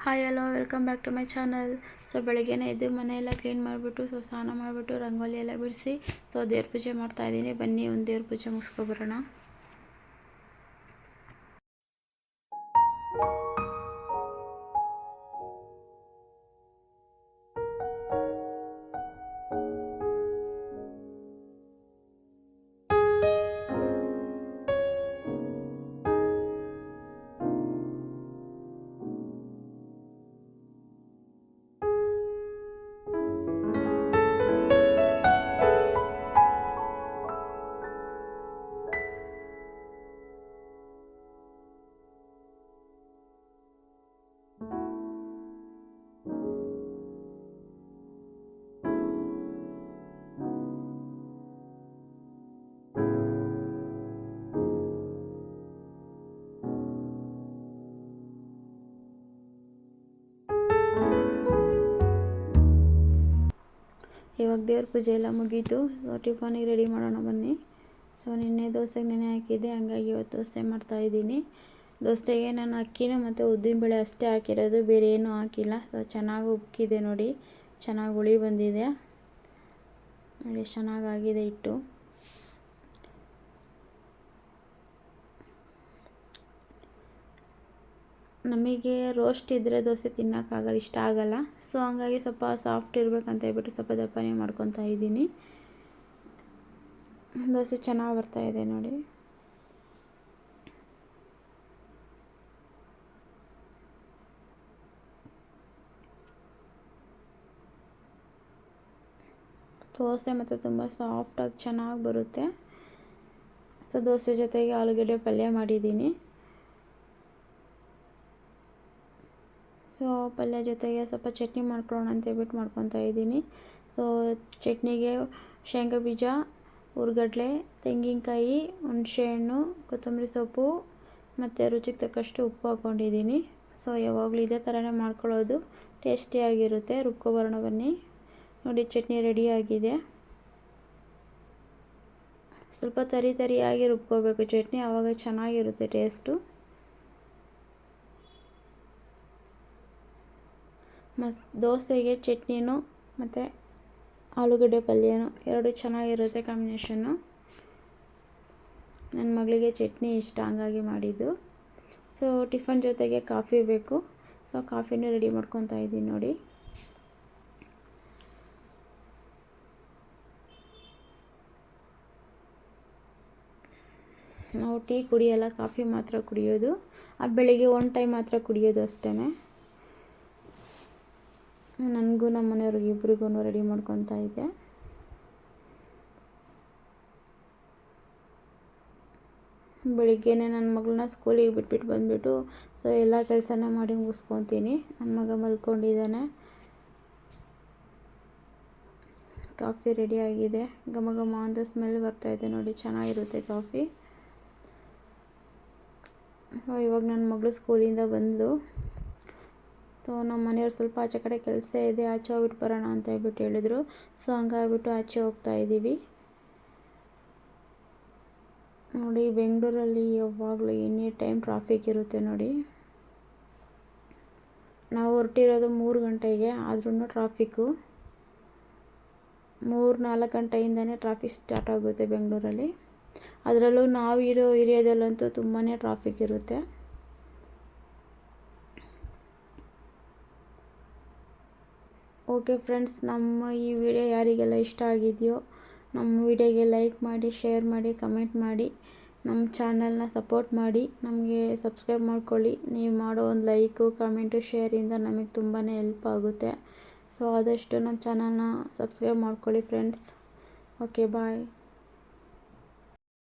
Hi hello welcome back to my channel so ಬೆಳಗ್ಗೆನೇ ಎದ್ದು ಮನೆಯೆಲ್ಲ ಕ್ಲೀನ್ ಮಾಡಿಬಿಟ್ಟು ಸೊ ಸ್ನಾನ ಮಾಡಿಬಿಟ್ಟು, ರಂಗೋಲಿ ಎಲ್ಲ ಬಿಡಿಸಿ ಸೊ ದೇವ್ರ ಪೂಜೆ ಮಾಡ್ತಾಯಿದ್ದೀನಿ ಬನ್ನಿ ಒಂದು ದೇವ್ರ ಪೂಜೆ ಮುಗಿಸ್ಕೊಬರೋಣ ಇವಾಗ ದೇವ್ರ ಪೂಜೆ ಎಲ್ಲ ಮುಗೀತು. ಟಿಫನಿಗೆ ರೆಡಿ ಮಾಡೋಣ ಬನ್ನಿ. ಸೊ ನಿನ್ನೆ ದೋಸೆಗೆ ನೆನೆ ಹಾಕಿದ್ದೆ, ಹಂಗಾಗಿ ಇವತ್ತು ದೋಸೆ ಮಾಡ್ತಾಯಿದ್ದೀನಿ ದೋಸೆಗೆ ನಾನು ಅಕ್ಕಿನ ಮತ್ತು ಉದ್ದಿನಬೇಳೆ ಅಷ್ಟೇ ಹಾಕಿರೋದು, ಬೇರೆ ಏನೂ ಹಾಕಿಲ್ಲ. ಸೊ ಚೆನ್ನಾಗಿ ಉಕ್ಕಿದೆ ನೋಡಿ. ಚೆನ್ನಾಗಿ ಹುಳಿ ಬಂದಿದೆ. ನೋಡಿ ಚೆನ್ನಾಗಾಗಿದೆ ಹಿಟ್ಟು. ನಮಗೆ ರೋಸ್ಟ್ ಇದ್ದರೆ ದೋಸೆ ತಿನ್ನೋಕ್ಕಾಗಲ್ಲ, ಇಷ್ಟ ಆಗಲ್ಲ. ಸೊ ಹಂಗಾಗಿ ಸ್ವಲ್ಪ ಸಾಫ್ಟ್ ಇರಬೇಕಂತ ಹೇಳ್ಬಿಟ್ಟು ಸ್ವಲ್ಪ ದಪ್ಪನೇ ಮಾಡ್ಕೊತಾ ಇದ್ದೀನಿ. ದೋಸೆ ಚೆನ್ನಾಗಿ ಬರ್ತಾ ಇದೆ ನೋಡಿ. ದೋಸೆ ಮತ್ತು ತುಂಬ ಸಾಫ್ಟಾಗಿ ಚೆನ್ನಾಗಿ ಬರುತ್ತೆ. ಸೊ ದೋಸೆ ಜೊತೆಗೆ ಆಲೂಗಡ್ಡೆ ಪಲ್ಯ ಮಾಡಿದ್ದೀನಿ. ಸೊ ಪಲ್ಯ ಜೊತೆಗೆ ಸ್ವಲ್ಪ ಚಟ್ನಿ ಮಾಡ್ಕೊಳ್ಳೋಣ ಅಂತ ಹೇಳ್ಬಿಟ್ಟು ಮಾಡ್ಕೊತಾ ಇದ್ದೀನಿ. ಸೊ ಚಟ್ನಿಗೆ ಶೇಂಗಾ ಬೀಜ, ಹುರ್ಗಡ್ಲೆ, ತೆಂಗಿನಕಾಯಿ ಹುಣಸೆಹಣ್ಣು ಕೊತ್ತಂಬರಿ ಸೊಪ್ಪು ಮತ್ತು ರುಚಿಗೆ ತಕ್ಕಷ್ಟು ಉಪ್ಪು ಹಾಕ್ಕೊಂಡಿದ್ದೀನಿ. ಸೊ ಯಾವಾಗಲೂ ಇದೇ ಥರನೇ ಮಾಡ್ಕೊಳ್ಳೋದು. ಟೇಸ್ಟಿಯಾಗಿರುತ್ತೆ ರುಬ್ಕೊಬರೋಣ ಬನ್ನಿ. ನೋಡಿ ಚಟ್ನಿ ರೆಡಿಯಾಗಿದೆ ಸ್ವಲ್ಪ ತರಿ ತರಿಯಾಗಿ ರುಬ್ಕೋಬೇಕು. ಚಟ್ನಿ ಆವಾಗ ಚೆನ್ನಾಗಿರುತ್ತೆ ಟೇಸ್ಟು. ಮಸ್, ದೋಸೆಗೆ ಚಟ್ನಿನೂ ಮತ್ತು ಆಲೂಗಡ್ಡೆ ಪಲ್ಯನೂ ಎರಡು ಚೆನ್ನಾಗಿರುತ್ತೆ ಕಾಂಬಿನೇಷನ್ನು. ನನ್ನ ಮಗಳಿಗೆ ಚಟ್ನಿ ಇಷ್ಟ, ಹಂಗಾಗಿ ಮಾಡಿದ್ದು. ಸೊ, ಟಿಫನ್ ಜೊತೆಗೆ ಕಾಫಿ ಬೇಕು. ಸೊ, ಕಾಫಿನೂ ರೆಡಿ ಮಾಡ್ಕೊತಾ ಇದ್ದೀನಿ ನೋಡಿ. ನಾವು ಟೀ ಕುಡಿಯೋಲ್ಲ, ಕಾಫಿ ಮಾತ್ರ ಕುಡಿಯೋದು. ಆ ಬೆಳಿಗ್ಗೆ ಒನ್ ಟೈಮ್ ಮಾತ್ರ ಕುಡಿಯೋದು ಅಷ್ಟೇ ನನಗೂ ನಮ್ಮ ಮನೆಯವ್ರಿಗೆ ಇಬ್ರಿಗೂ ರೆಡಿ ಮಾಡ್ಕೊತಾ ಇದ್ದೆ. ಬೆಳಿಗ್ಗೆನೆ ನನ್ನ ಮಗಳನ್ನ ಸ್ಕೂಲಿಗೆ ಬಿಟ್ಬಿಟ್ಟು ಬಂದುಬಿಟ್ಟು ಸೊ ಎಲ್ಲ ಕೆಲಸನ ಮಾಡಿ ಮುಗಿಸ್ಕೊತೀನಿ. ನನ್ನ ಮಗ ಮಲ್ಕೊಂಡಿದ್ದಾನೆ. ಕಾಫಿ ರೆಡಿ ಆಗಿದೆ. ಘಮ ಘಮ ಅಂತ ಸ್ಮೆಲ್ ಬರ್ತಾಯಿದೆ ನೋಡಿ, ಚೆನ್ನಾಗಿರುತ್ತೆ ಕಾಫಿ. ಇವಾಗ ನನ್ನ ಮಗಳು ಸ್ಕೂಲಿಂದ ಬಂದಳು ಸೊ ನಮ್ಮ ಮನೆಯವ್ರು ಸ್ವಲ್ಪ ಆಚೆ ಕಡೆ ಕೆಲಸ ಇದೆ, ಆಚೆ ಹೋಗ್ಬಿಟ್ಟು ಬರೋಣ ಅಂತ ಹೇಳ್ಬಿಟ್ಟು ಹೇಳಿದರು. ಸೊ ಹಂಗಾಗ್ಬಿಟ್ಟು ಆಚೆ ಹೋಗ್ತಾ ಇದ್ದೀವಿ. ನೋಡಿ, ಬೆಂಗಳೂರಲ್ಲಿ ಯಾವಾಗಲೂ ಎನಿ ಟೈಮ್ ಟ್ರಾಫಿಕ್ ಇರುತ್ತೆ ನೋಡಿ. ನಾವು ಹೊರಟಿರೋದು ಮೂರು ಗಂಟೆಗೆ ಆದ್ರೂ ಟ್ರಾಫಿಕ್ಕು. ಮೂರು ನಾಲ್ಕು ಗಂಟೆಯಿಂದನೇ ಟ್ರಾಫಿಕ್ ಸ್ಟಾರ್ಟ್ ಆಗುತ್ತೆ ಬೆಂಗಳೂರಲ್ಲಿ. ಅದರಲ್ಲೂ ನಾವು ಇರೋ ಏರಿಯಾದಲ್ಲಂತೂ ತುಂಬಾ ಟ್ರಾಫಿಕ್ ಇರುತ್ತೆ. ಓಕೆ ಫ್ರೆಂಡ್ಸ್ ನಮ್ಮ ಈ ವಿಡಿಯೋ ಯಾರಿಗೆಲ್ಲ ಇಷ್ಟ ಆಗಿದೆಯೋ, ನಮ್ಮ ವಿಡಿಯೋಗೆ ಲೈಕ್ ಮಾಡಿ ಶೇರ್ ಮಾಡಿ ಕಮೆಂಟ್ ಮಾಡಿ, ನಮ್ಮ ಚಾನಲ್ನ ಸಪೋರ್ಟ್ ಮಾಡಿ, ನಮಗೆ ಸಬ್ಸ್ಕ್ರೈಬ್ ಮಾಡ್ಕೊಳ್ಳಿ. ನೀವು ಮಾಡೋ ಒಂದು ಲೈಕು ಕಮೆಂಟು ಶೇರಿಂದ ನಮಗೆ ತುಂಬಾ ಹೆಲ್ಪ್ ಆಗುತ್ತೆ. ಸೊ ಆದಷ್ಟು ನಮ್ಮ ಚಾನಲ್ನ ಸಬ್ಸ್ಕ್ರೈಬ್ ಮಾಡ್ಕೊಳ್ಳಿ ಫ್ರೆಂಡ್ಸ್ ಓಕೆ ಬಾಯ್